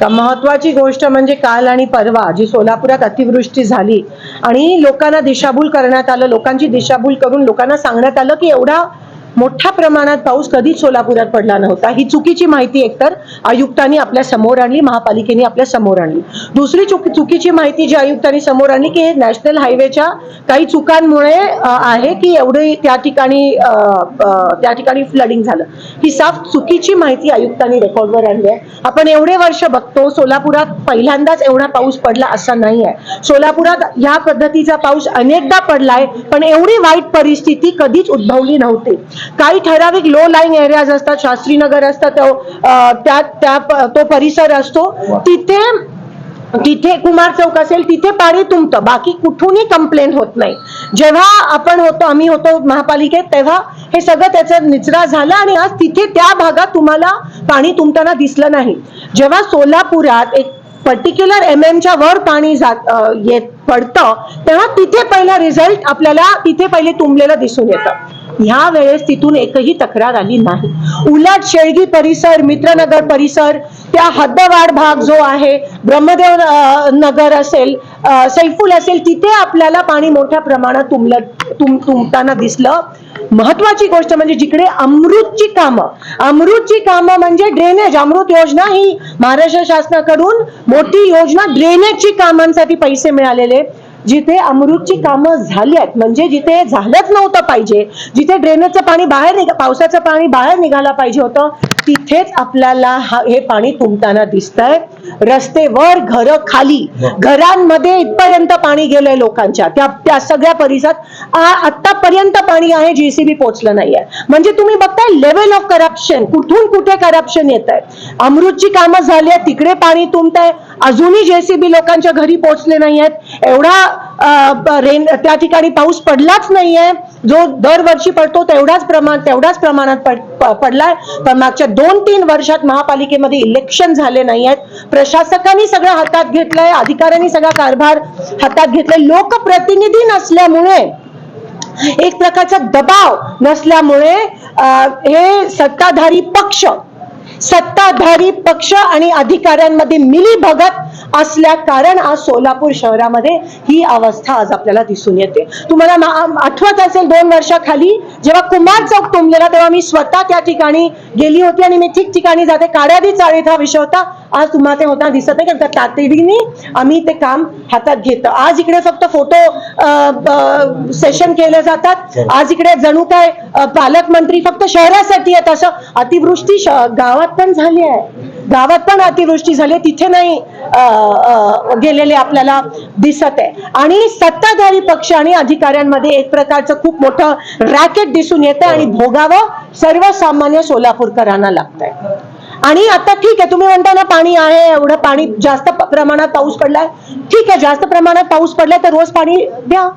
का महत्वाची गोष्ट म्हणजे काल आणि परवा जी सोलापुरात अतिवृष्टी झाली आणि लोकांना दिशाभूल करण्यात आलं लोकांची दिशाभूल करून लोकांना सांगण्यात आलं की एवढा मोठ्या प्रमाणात पाऊस कधीच सोलापुरात पडला नव्हता. ही चुकीची माहिती एकतर आयुक्तांनी आपल्यासमोर आणली महापालिकेने आपल्यासमोर आणली. दुसरी चुकी चुकीची माहिती जी आयुक्तांनी समोर आणली की हे नॅशनल हायवेच्या काही चुकांमुळे आहे की एवढे त्या ठिकाणी त्या ठिकाणी फ्लडिंग झालं. ही साफ चुकीची माहिती आयुक्तांनी रेकॉर्डवर आणली आहे. आपण एवढे वर्ष बघतो सोलापुरात पहिल्यांदाच एवढा पाऊस पडला असा नाही आहे. सोलापुरात ह्या पद्धतीचा पाऊस अनेकदा पडलाय पण एवढी वाईट परिस्थिती कधीच उद्भवली नव्हती. काही ठराविक लो लाईंग एरियाज असतात शास्त्रीनगर असतात त्या त्या तो परिसर असतो. तिथे तिथे कुमार चौक असेल तिथे पाणी तुंबतं. बाकी कुठूनही कंप्लेंट होत नाही. जेव्हा आपण होतो आम्ही होतो महापालिकेत तेव्हा हे सगळं त्याचा निचरा झाला आणि आज तिथे त्या भागात तुम्हाला पाणी तुंबताना दिसलं नाही. जेव्हा सोलापुरात एक पर्टिक्युलर एम एमच्या वर पाणी जात येत पडतं तेव्हा तिथे पहिला रिझल्ट आपल्याला तिथे पहिले तुंबलेलं दिसून येतं. ह्या वेळेस तिथून एकही तक्रार आली नाही. उलट शेळगी परिसर मित्रनगर परिसर त्या हद्दवाढ भाग जो आहे ब्रह्मदेव नगर असेल सैफुल असेल तिथे आपल्याला पाणी मोठ्या प्रमाणात तुंबलं तुम तुंबताना दिसलं. महत्वाची गोष्ट म्हणजे जिकडे अमृतची कामं अमृतची कामं म्हणजे ड्रेनेज अमृत योजना ही महाराष्ट्र शासनाकडून मोठी योजना ड्रेनेजची कामांसाठी पैसे मिळालेले. जिथे अमृतची कामं झाली आहेत म्हणजे जिथे झालंच नव्हतं पाहिजे जिथे ड्रेनेजचं पाणी बाहेर निघा पावसाचं पाणी बाहेर निघायला पाहिजे होतं तिथेच आपल्याला हा- हे पाणी तुंबताना दिसतंय. रस्तेवर घर खाली. घरांमध्ये इथपर्यंत पाणी गेलंय लोकांच्या. त्या त्या सगळ्या परिसरात आतापर्यंत पाणी आहे जेसीबी पोहोचलं नाहीये. म्हणजे तुम्ही बघताय लेवल ऑफ करप्शन कुठून कुठे करप्शन येत आहे अमृतची कामं झाली आहेत तिकडे पाणी तुंबतंय. अजूनही जेसीबी लोकांच्या घरी पोहोचले नाही आहेत एवढा रेन त्या ठिकाणी पाऊस पडलाच नाहीये. जो दरवर्षी पडतो तेवढाच प्रमाण तेवढ्याच प्रमाणात पड- पडलाय. पण मागच्या दोन तीन वर्षात महापालिकेमध्ये इलेक्शन झाले नाही आहेत प्रशासकांनी सगळं हातात घेतलंय अधिकाऱ्यांनी सगळा कारभार हातात घेतलाय. लोकप्रतिनिधी नसल्यामुळे एक प्रकारचा दबाव नसल्यामुळे हे सत्ताधारी पक्ष सत्ताधारी पक्ष आणि अधिकाऱ्यांमध्ये मिली भगत असल्या कारण आज सोलापूर शहरामध्ये ही अवस्था आज आपल्याला दिसून येते. तुम्हाला आठवत असेल दोन वर्षाखाली जेव्हा कुमार चौक तुंबलेला तेव्हा मी स्वतः त्या ठिकाणी गेली होती आणि मी ठिकठिकाणी जाते. काड्यादी चाळीत हा विषय होता. आज तुम्हाला ते होताना दिसत नाही कारण तातडीने आम्ही ते काम हातात घेतो आज इकडे फक्त फोटो सेशन केले जातात. आज इकडे जणू काय पालकमंत्री फक्त शहरासाठी आहेत असं अतिवृष्टी गावात पण झाली आहे. गावात पण अतिवृष्टी झाली तिथे नाही गेलेले आपल्याला दिसत आहे. आणि सत्ताधारी पक्ष आणि अधिकाऱ्यांमध्ये एक प्रकारचं खूप मोठं रॅकेट दिसून येतं आणि भोगावं सर्वसामान्य सोलापूरकरांना लागतंय. आणि आता ठीक आहे तुम्ही म्हणता ना पाणी आहे एवढं पाणी जास्त प्रमाणात पाऊस पडलाय. ठीक आहे जास्त प्रमाणात पाऊस पडलाय तर रोज पाणी द्या.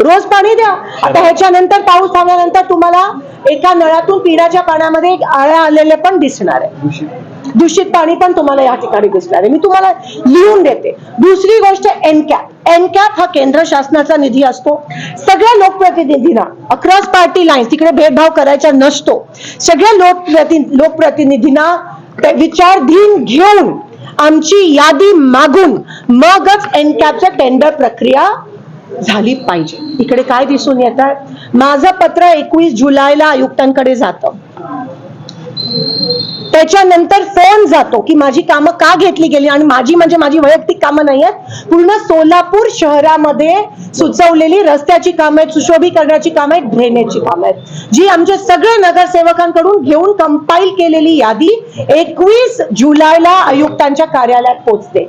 रोज पाणी द्या. आता ह्याच्यानंतर पाऊस थांबल्यानंतर तुम्हाला एका नळातून पिण्याच्या पाण्यामध्ये आळ्या आलेले पण दिसणार आहे. दूषित पाणी पण तुम्हाला या ठिकाणी दिसणार आहे. मी तुम्हाला लिहून देते. दुसरी गोष्ट एनकॅप एनकॅप हा केंद्र शासनाचा निधी असतो. सगळ्या लोकप्रतिनिधींना अक्रॉस पार्टी लाईन तिकडे भेदभाव करायचा नसतो. सगळ्या लोकप्रति लोकप्रतिनिधींना विचारधीन घेऊन आमची यादी मागून मगच एनकॅपच्या टेंडर प्रक्रिया झाली पाहिजे. इकडे काय दिसून येतात माझं पत्र एकवीस जुलैला आयुक्तांकडे जातं. त्याच्यानंतर फोन जातो की माझी कामं का घेतली गेली? आणि माझी म्हणजे माझी वैयक्तिक कामं नाही आहेत. पूर्ण सोलापूर शहरामध्ये सुचवलेली रस्त्याची कामं आहेत सुशोभीकरणाची कामं आहेत ड्रेनेजची कामं आहेत. जी आमच्या सगळ्या नगरसेवकांकडून घेऊन कंपाईल केलेली यादी एकवीस जुलैला आयुक्तांच्या कार्यालयात पोहोचते.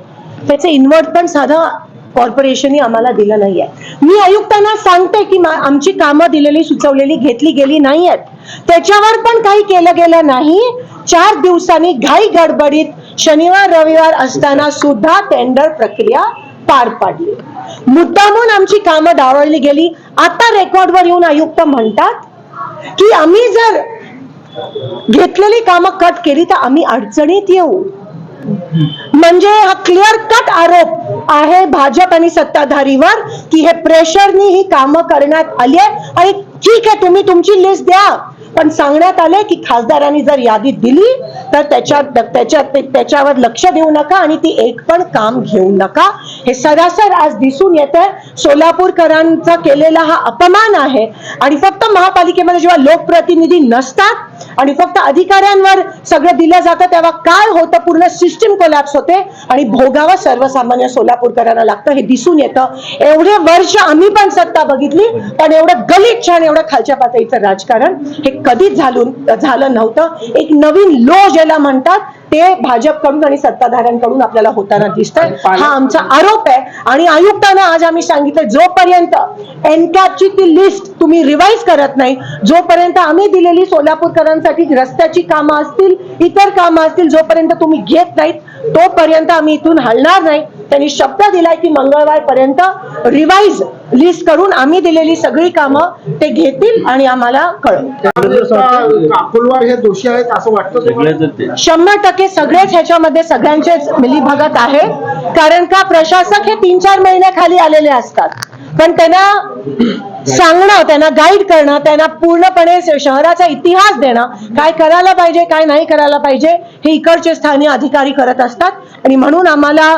त्याचे इन्व्हर्ट पण साधं कॉर्पोरेशननी आम्हाला दिलं नाहीये. मी आयुक्तांना सांगते की आमची कामं दिलेली सुचवलेली घेतली गेली नाही आहेत त्याच्यावर पण काही केलं गेलं नाही. चार दिवसांनी घाई गडबडीत शनिवार रविवार असताना सुद्धा टेंडर प्रक्रिया पार पाडली. मुद्दामून आमची कामं डावळली गेली. आता रेकॉर्डवर येऊन आयुक्त म्हणतात की आम्ही जर घेतलेली कामं कट केली तर आम्ही अडचणीत येऊ. म्हणजे हा क्लिअर कट आरोप आहे भाजप आणि सत्ताधारीवर की हे प्रेशरनी ही कामं करण्यात आली आहे आणि ठीक आहे तुम्ही तुमची लिस्ट द्या. पण सांगण्यात आले की खासदारांनी जर यादी दिली तर त्याच्या त्याच्या ते- त्याच्यावर लक्ष देऊ नका आणि ती एक पण काम घेऊ नका. हे सरासर आज दिसून येत आहे सोलापूरकरांचा केलेला हा अपमान आहे. आणि फक्त महापालिकेमध्ये जेव्हा लोकप्रतिनिधी नसतात आणि फक्त अधिकाऱ्यांवर सगळं दिलं जातं तेव्हा काय होतं? पूर्ण सिस्टीम कोलॅप्स होते आणि भोगावं सर्वसामान्य सोलापूरकरांना लागतं. हे दिसून येतं. एवढे वर्ष आम्ही पण सत्ता बघितली पण एवढं गलिच्छ आणि एवढं खालच्या पातळीचं राजकारण हे कधीच झालून झालं नव्हतं. एक नवीन लो ज्याला म्हणतात ते भाजपकडून आणि सत्ताधाऱ्यांकडून आपल्याला होताना दिसतंय. हा आमचा आरोप आहे. आणि आयुक्तांना आज आम्ही सांगितलं जोपर्यंत एनकॅपची ती लिस्ट तुम्ही रिवाईज करत नाही जोपर्यंत आम्ही दिलेली सोलापूरकरांसाठी रस्त्याची कामं असतील इतर कामं असतील जोपर्यंत तुम्ही घेत नाहीत तोपर्यंत आम्ही इथून हलणार नाही. त्यांनी शब्द दिलाय की मंगळवारपर्यंत रिवाईज लिस्ट करून आम्ही दिलेली सगळी कामं ते घेतील आणि आम्हाला कळव हे दोषी आहेत असं वाटतं तुम्हाला? शंभर टक्के सगळेच ह्याच्यामध्ये सगळ्यांचेच मिलीभगत आहे. कारण का प्रशासक हे तीन चार महिन्याखाली आलेले असतात. पण त्यांना सांगणं त्यांना गाईड करणं त्यांना पूर्णपणे शहराचा इतिहास देणं काय करायला पाहिजे काय नाही करायला पाहिजे हे इकडचे स्थानीय अधिकारी करत असतात. आणि म्हणून आम्हाला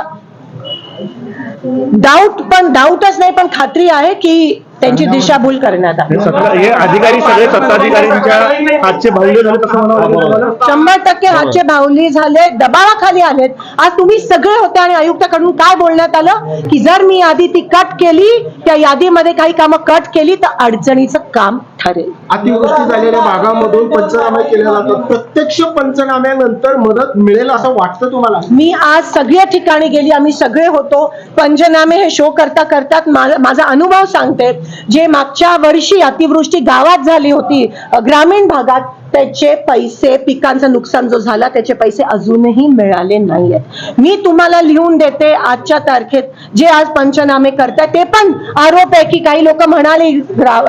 डाऊट पण डाऊटच नाही पण खात्री आहे की त्यांची दिशाभूल करण्यात आली. हे सत्ता हे अधिकारी सगळे सत्ताधिकाऱ्यांच्या हातचे भावले झाले तसं म्हणावं लागेल तुम्हाला? शंभर टक्के हातचे बाहुली झाले दबावाखाली आलेत आज तुम्ही सगळे होते आणि आयुक्ताकडून काय बोलण्यात आलं? की जर मी यादी ती कट केली त्या यादीमध्ये काही कामं कट केली तर अडचणीचं काम ठरेल अतिवृष्टी झालेल्या भागामधून पंचनामे केले जातात. प्रत्यक्ष पंचनाम्यानंतर मदत मिळेल असं वाटतं तुम्हाला? मी आज सगळ्या ठिकाणी गेली आम्ही सगळे होतो. पंचनामे हे शो करता करतात माझा अनुभव सांगते. जे मागच्या वर्षी अतिवृष्टी गावात झाली होती ग्रामीण भागात त्याचे पैसे पिकांचं नुकसान जो झाला त्याचे पैसे अजूनही मिळाले नाहीयेत. मी तुम्हाला लिहून देते आजच्या तारखेत. जे आज पंचनामे करतात ते पण आरोप आहे की काही लोक म्हणाले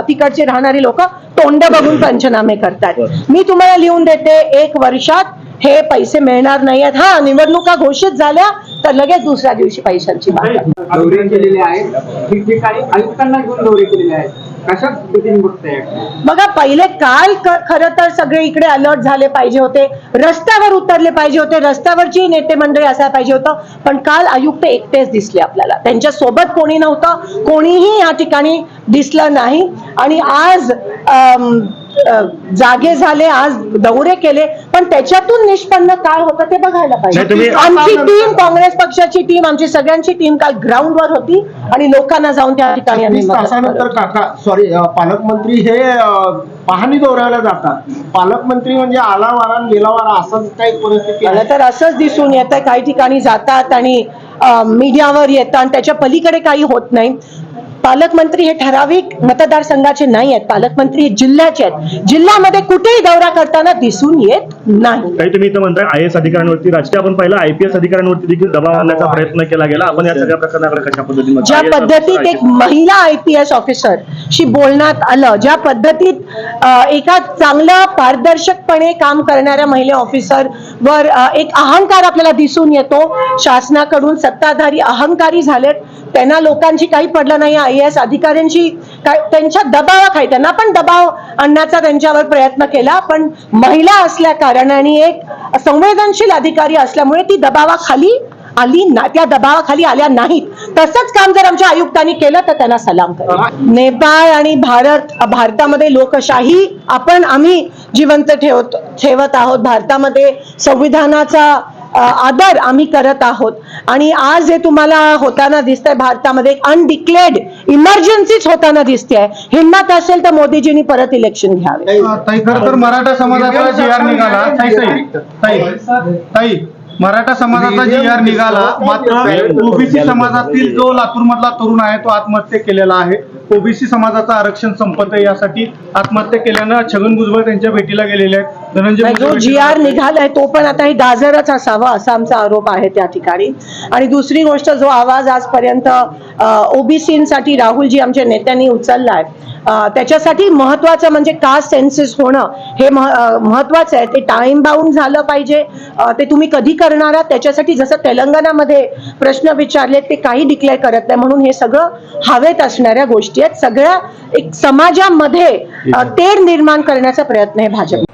तिकडचे राहणारी लोक तोंड बघून पंचनामे करतात. मी तुम्हाला लिहून देते एक वर्षात हे पैसे मिळणार नाही आहेत हा निवडणुका घोषित झाल्या तर लगेच दुसऱ्या दिवशी पैशांची दौरे केलेले आहेत. ठिकठिकाणी आयुक्तांना घेऊन दौरे केलेले आहेत. पद्धतीने बघताय बघा पहिले काल खर तर सगळे इकडे अलर्ट झाले पाहिजे होते. रस्त्यावर उतरले पाहिजे होते. रस्त्यावरची नेते मंडळी असायला पाहिजे होतं. पण काल आयुक्त एकटेच दिसले आपल्याला. त्यांच्यासोबत कोणी नव्हतं. कोणीही या ठिकाणी दिसलं नाही. आणि आज अं जागे झाले आज दौरे केले पण त्याच्यातून निष्पन्न काय होतं ते बघायला पाहिजे. तुम्ही- आमची टीम काँग्रेस पक्षाची टीम आमची सगळ्यांची टीम काल ग्राउंडवर होती आणि लोकांना जाऊन त्या ठिकाणी. काका सॉरी पालकमंत्री हे पाहणी दौऱ्याला जातात. पालकमंत्री म्हणजे आला वारा गेला वारा असंच काही परिस्थिती आहे. मला तर असंच दिसून येतं काही ठिकाणी जातात आणि मीडियावर येतात आणि त्याच्या पलीकडे काही होत नाही. पालकमंत्री हे ठराविक मतदारसंघाचे नाही आहेत पालकमंत्री हे जिल्ह्याचे आहेत. जिल्ह्यामध्ये कुठेही दौरा करताना दिसून येत नाही. काही तुम्ही इथं म्हणताय आय एस अधिकाऱ्यांवरती राजकीय आपण पहिला आयपीएस अधिकाऱ्यांवरती देखील दबाव आणण्याचा प्रयत्न केला गेला. आपण या सगळ्या प्रकरणाकडे कशा पद्धतीने ज्या पद्धतीत एक महिला आय पी एस ऑफिसर शी बोलण्यात आलं ज्या पद्धतीत एका चांगल्या पारदर्शकपणे काम करणाऱ्या महिला ऑफिसर वर एक अहंकार आपल्याला दिसून येतो. शासनाकडून सत्ताधारी अहंकारी झालेत. त्यांना लोकांची काही पडलं नाही आय एस अधिकाऱ्यांची काय त्यांच्या दबावाखाली त्यांना पण दबाव आणण्याचा त्यांच्यावर प्रयत्न केला पण महिला असल्या कारणाने एक संवेदनशील अधिकारी असल्यामुळे ती दबावाखाली आली ना त्या दबावाखाली आल्या नाहीत. तसंच काम जर आमच्या आयुक्तांनी केलं तर त्यांना सलाम कर. नेपाळ आणि भारत भारतामध्ये लोकशाही आपण आम्ही जिवंत ठेवत ठेवत आहोत. भारतामध्ये संविधानाचा आदर आम्ही करत आहोत. आणि आज जे तुम्हाला होताना दिसतंय भारतामध्ये एक अनडिक्लेअर्ड इमर्जन्सीच होताना दिसते हिंमत असेल तर मोदीजींनी परत इलेक्शन घ्यावे. ताई खर तर मराठा समाजाचा जी आर निघाला. ताई ताई ताई ताई मराठा समाजाचा जी आर निघाला. मात्र ओबीसी समाजातील जो लातूर मधला तरुण आहे तो आत्महत्या केलेला आहे. ओबीसी समाजाचं आरक्षण संपत यासाठी. आत्महत्या केल्यानं छगन भुजबळ त्यांच्या भेटीला गेलेले आहेत. धनंजय जो जी आर निघालाय तो पण आता हे गाजरच असावा असा आमचा आरोप आहे त्या ठिकाणी. आणि दुसरी गोष्ट जो आवाज आजपर्यंत ओबीसीसाठी राहुलजी आमच्या नेत्यांनी उचललाय त्याच्यासाठी महत्वाचं म्हणजे कास्ट सेन्सिस होणं हे महत्वाचं आहे. ते टाइम बाउंड झालं पाहिजे. ते तुम्ही कधी करणार आहात? त्याच्यासाठी जसं तेलंगणामध्ये प्रश्न विचारले ते काही डिक्लेअर करत नाही. म्हणून हे सगळं हवेत असणाऱ्या गोष्टी आहेत. सगळ्या एक समाजामध्ये तेढ निर्माण करण्याचा प्रयत्न आहे भाजप.